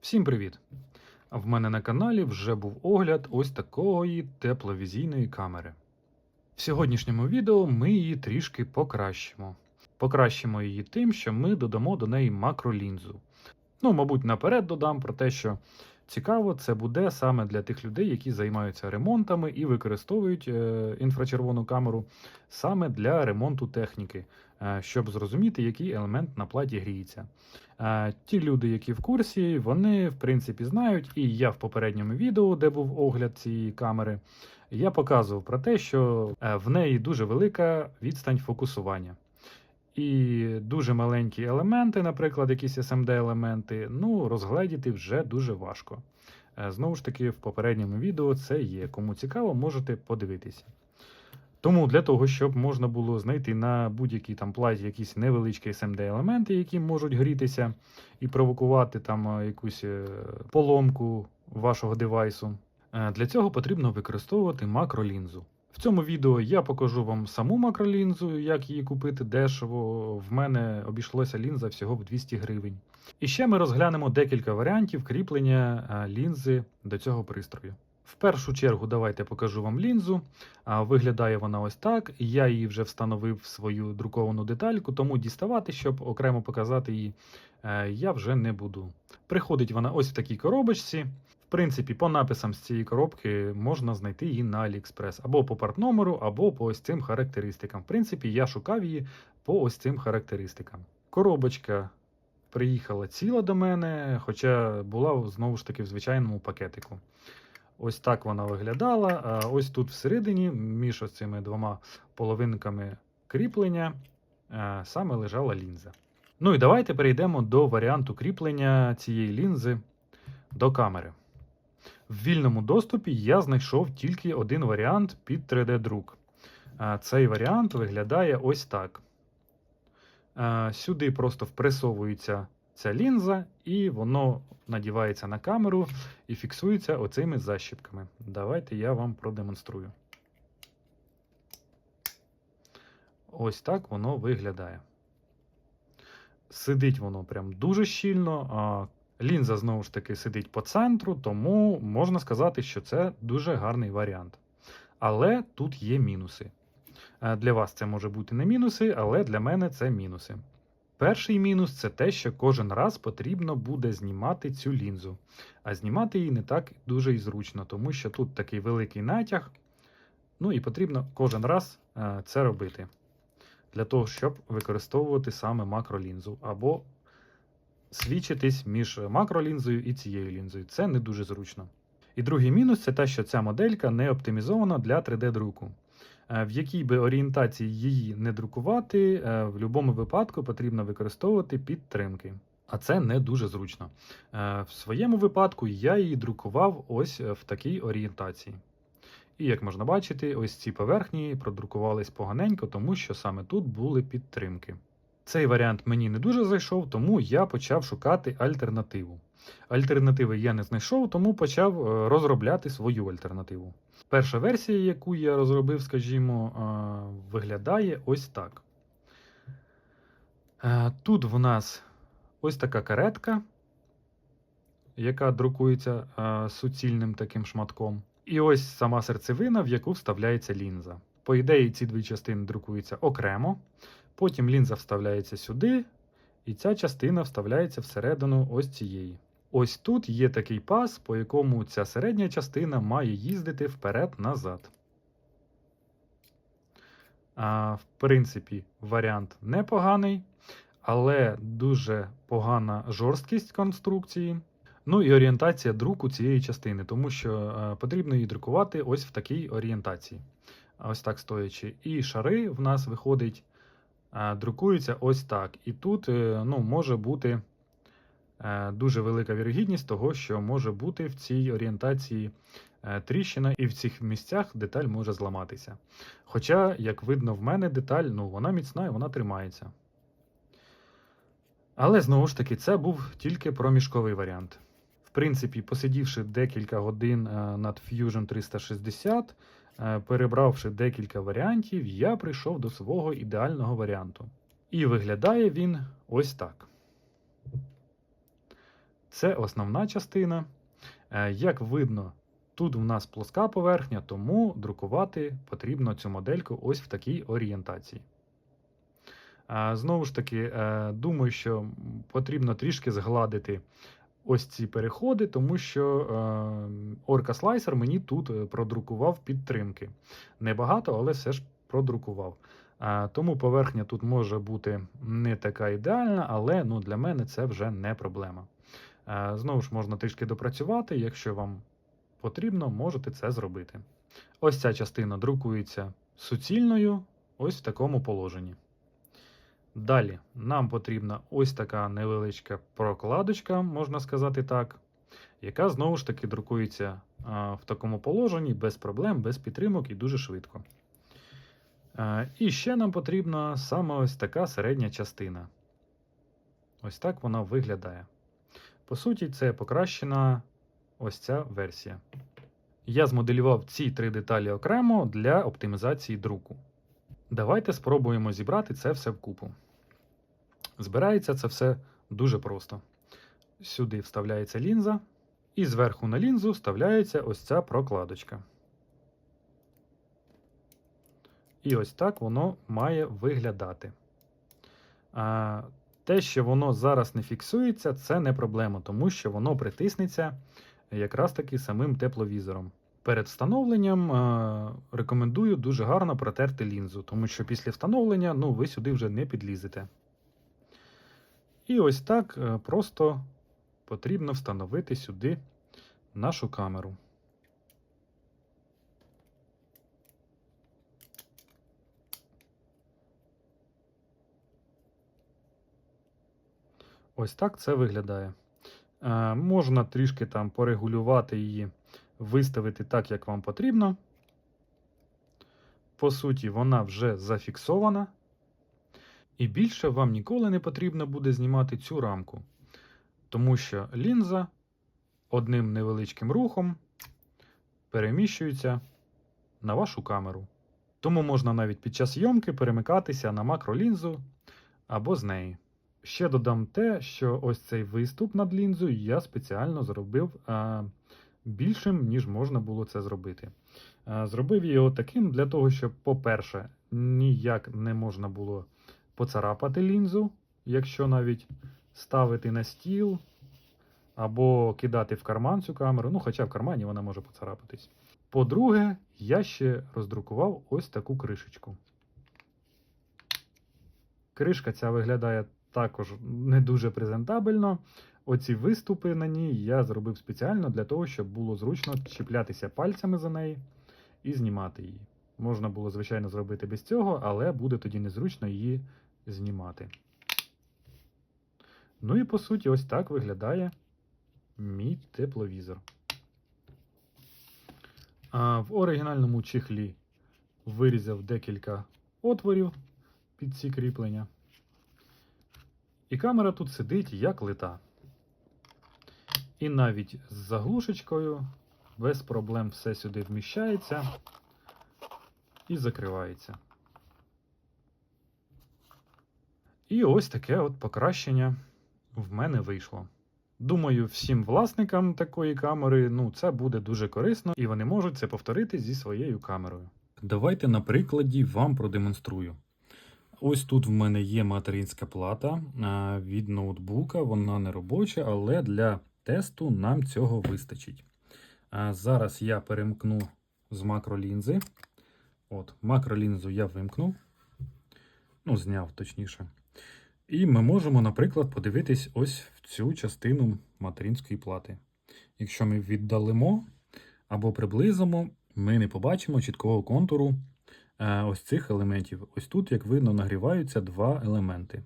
Всім привіт! В мене на каналі вже був огляд ось такої тепловізійної камери. В сьогоднішньому відео ми її трішки покращимо. Покращимо її тим, що ми додамо до неї макролінзу. Ну, мабуть, наперед додам про те, що цікаво, це буде саме для тих людей, які займаються ремонтами і використовують е, інфрачервону камеру саме для ремонту техніки, щоб зрозуміти, який елемент на платі гріється. Е, Ті люди, які в курсі, вони в принципі знають, і я в попередньому відео, де був огляд цієї камери, я показував про те, що е, в неї дуже велика відстань фокусування. І дуже маленькі елементи, наприклад, якісь SMD-елементи, ну, розгледіти вже дуже важко. Е, Знову ж таки, в попередньому відео це є. Кому цікаво, можете подивитися. Тому для того, щоб можна було знайти на будь-якій там платі якісь невеличкі SMD-елементи, які можуть грітися і провокувати там е, якусь е, поломку вашого девайсу, е, для цього потрібно використовувати макролінзу. В цьому відео я покажу вам саму макролінзу, як її купити дешево. В мене обійшлося лінза всього в 200 гривень. І ще ми розглянемо декілька варіантів кріплення лінзи до цього пристрою. В першу чергу давайте покажу вам лінзу. Виглядає вона ось так. Я її вже встановив в свою друковану детальку, тому діставати, щоб окремо показати її, е, я вже не буду. Приходить вона ось в такій коробочці. В принципі, по написам з цієї коробки можна знайти її на AliExpress або по партномеру, або по ось цим характеристикам. В принципі, я шукав її по ось цим характеристикам. Коробочка приїхала ціла до мене, хоча була знову ж таки в звичайному пакетику. Ось так вона виглядала. Ось тут всередині, між ось цими двома половинками кріплення, е, саме лежала лінза. Ну і давайте перейдемо до варіанту кріплення цієї лінзи до камери. В вільному доступі я знайшов тільки один варіант під 3D-друк. Е, Цей варіант виглядає ось так. Е, Сюди просто впресовується ця лінза, і воно надівається на камеру і фіксується оцими защіпками. Давайте я вам продемонструю. Ось так воно виглядає. Сидить воно прям дуже щільно. А лінза знову ж таки сидить по центру, тому можна сказати, що це дуже гарний варіант. Але тут є мінуси. Е, Для вас це може бути не мінуси, але для мене це мінуси. Перший мінус це те, що кожен раз потрібно буде знімати цю лінзу. А знімати її не так дуже і зручно, тому що тут такий великий натяг. Ну і потрібно кожен раз е, це робити. Для того, щоб використовувати саме макролінзу, або свідчитись між макролінзою і цією лінзою. Це не дуже зручно. І другий мінус це те, що ця моделька не оптимізована для 3D-друку. Е, В якій би орієнтації її не друкувати, е, в будь-якому випадку потрібно використовувати підтримки. А це не дуже зручно. Е, В своєму випадку я її друкував ось в такій орієнтації. І як можна бачити, ось ці поверхні продрукувались поганенько, тому що саме тут були підтримки. Цей варіант мені не дуже зайшов, тому я почав шукати альтернативу. Альтернативи я не знайшов, тому почав розробляти свою альтернативу. Перша версія, яку я розробив, скажімо, виглядає ось так. Е, Тут в нас ось така каретка, яка друкується е, суцільним таким шматком. І ось сама серцевина, в яку вставляється лінза. По ідеї, ці дві частини друкуються окремо. Потім лінза вставляється сюди, і ця частина вставляється всередину ось цієї. Ось тут є такий пас, по якому ця середня частина має їздити вперед-назад. В принципі, варіант непоганий, але дуже погана жорсткість конструкції. Ну і орієнтація друку цієї частини, тому що е, потрібно її друкувати ось в такій орієнтації. Ось так стоячи. І шари в нас виходить, е, друкуються ось так. І тут е, ну, може бути дуже велика вірогідність того, що може бути в цій орієнтації е, тріщина, і в цих місцях деталь може зламатися. Хоча, як видно, в мене деталь, ну, вона міцна і вона тримається. Але знову ж таки, це був тільки проміжковий варіант. В принципі, посидівши декілька годин е, над Fusion 360, е, перебравши декілька варіантів, я прийшов до свого ідеального варіанту. І виглядає він ось так. Це основна частина. Е, Як видно, тут у нас плоска поверхня, тому друкувати потрібно цю модельку ось в такій орієнтації. Е, Знову ж таки, е, думаю, що потрібно трішки згладити ось ці переходи, тому що Orca Slicer мені тут продрукував підтримки. Небагато, але все ж продрукував. Тому поверхня тут може бути не така ідеальна, але ну, для мене це вже не проблема. Е, Знову ж можна трішки допрацювати, якщо вам потрібно, можете це зробити. Ось ця частина друкується суцільною, ось в такому положенні. Далі нам потрібна ось така невеличка прокладочка, можна сказати так, яка знову ж таки друкується в такому положенні без проблем, без підтримок і дуже швидко. Е, І ще нам потрібна саме ось така середня частина. Ось так вона виглядає. По суті, це покращена ось ця версія. Я змоделював ці три деталі окремо для оптимізації друку. Давайте спробуємо зібрати це все вкупу. Збирається це все дуже просто. Сюди вставляється лінза, і зверху на лінзу вставляється ось ця прокладочка. І ось так воно має виглядати. Те, що воно зараз не фіксується, це не проблема, тому що воно притиснеться якраз таки самим тепловізором. Перед встановленням е, рекомендую дуже гарно протерти лінзу, тому що після встановлення ну, ви сюди вже не підлізете. І ось так е, просто потрібно встановити сюди нашу камеру. Ось так це виглядає. Е, можна трішки там порегулювати її, виставити так, як вам потрібно. По суті, вона вже зафіксована. І більше вам ніколи не потрібно буде знімати цю рамку, тому що лінза одним невеличким рухом переміщується на вашу камеру. Тому можна навіть під час зйомки перемикатися на макролінзу або з неї. Ще додам те, що ось цей виступ над лінзою я спеціально зробив а, більшим, ніж можна було це зробити. А, зробив його таким для того, щоб, по-перше, ніяк не можна було поцарапати лінзу, якщо навіть ставити на стіл або кидати в карман цю камеру, ну хоча в кармані вона може поцарапатись. По-друге, я ще роздрукував ось таку кришечку. Кришка ця виглядає також не дуже презентабельно. Оці виступи на ній я зробив спеціально для того, щоб було зручно чіплятися пальцями за неї і знімати її. Можна було, звичайно, зробити без цього, але буде тоді незручно її знімати. Ну і по суті, ось так виглядає мій тепловізор. А в оригінальному чехлі вирізав декілька отворів під ці кріплення. І камера тут сидить як лита. І навіть з заглушечкою без проблем все сюди вміщається і закривається. І ось таке от покращення в мене вийшло. Думаю, всім власникам такої камери ну, це буде дуже корисно, і вони можуть це повторити зі своєю камерою. Давайте на прикладі вам продемонструю. Ось тут в мене є материнська плата від ноутбука, вона не робоча, але для тесту нам цього вистачить. Зараз я перемкну з макролінзи. От, Макролінзу я вимкнув, ну, зняв точніше. І ми можемо, наприклад, подивитись ось в цю частину материнської плати. Якщо ми віддалимо або приблизимо, ми не побачимо чіткого контуру е, ось цих елементів. Ось тут, як видно, нагріваються два елементи.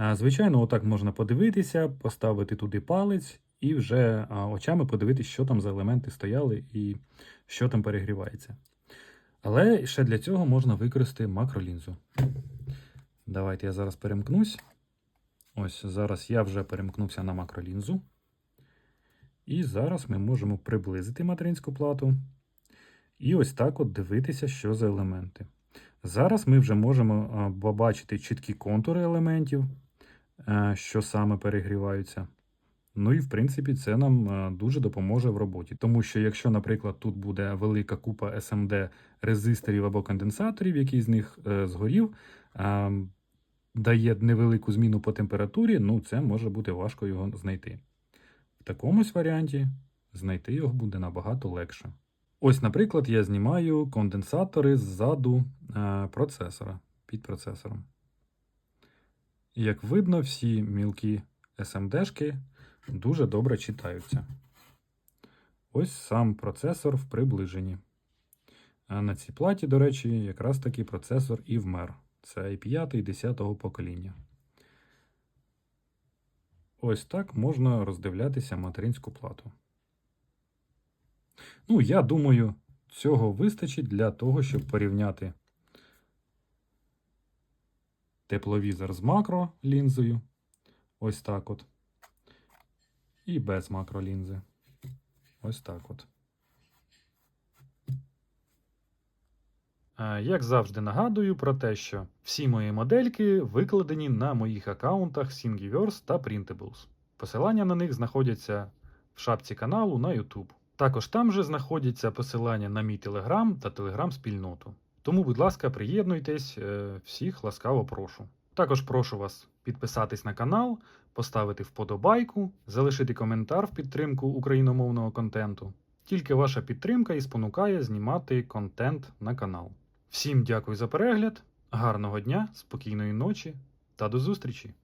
Е, Звичайно, отак можна подивитися, поставити туди палець і вже е, очами подивитись, що там за елементи стояли і що там перегрівається. Але ще для цього можна використати макролінзу. Давайте я зараз перемкнусь. Ось зараз я вже перемкнувся на макролінзу. І зараз ми можемо приблизити материнську плату. І ось так от дивитися, що за елементи. Зараз ми вже можемо побачити чіткі контури елементів, е, що саме перегріваються. Ну і в принципі це нам е, дуже допоможе в роботі. Тому що якщо, наприклад, тут буде велика купа SMD резисторів або конденсаторів, який з них е, згорів, е, дає невелику зміну по температурі, ну це може бути важко його знайти. В такомусь варіанті знайти його буде набагато легше. Ось, наприклад, я знімаю конденсатори ззаду е, процесора під процесором. І як видно, всі мілкі SMD-шки дуже добре читаються. Ось сам процесор в приближенні. А на цій платі, до речі, якраз таки процесор і вмер. Це i5 і 10 покоління. Ось так можна роздивлятися материнську плату. Ну, я думаю, цього вистачить для того, щоб порівняти тепловізор з макролінзою. Ось так от. І без макролінзи. Ось так от. Як завжди нагадую про те, що всі мої модельки викладені на моїх аккаунтах Thingiverse та Printables. Посилання на них знаходяться в шапці каналу на YouTube. Також там же знаходяться посилання на мій Telegram та Telegram спільноту. Тому, будь ласка, приєднуйтесь, е, всіх ласкаво прошу. Також прошу вас підписатись на канал, поставити вподобайку, залишити коментар в підтримку україномовного контенту. Тільки ваша підтримка і спонукає знімати контент на канал. Всім дякую за перегляд, гарного дня, спокійної ночі та до зустрічі!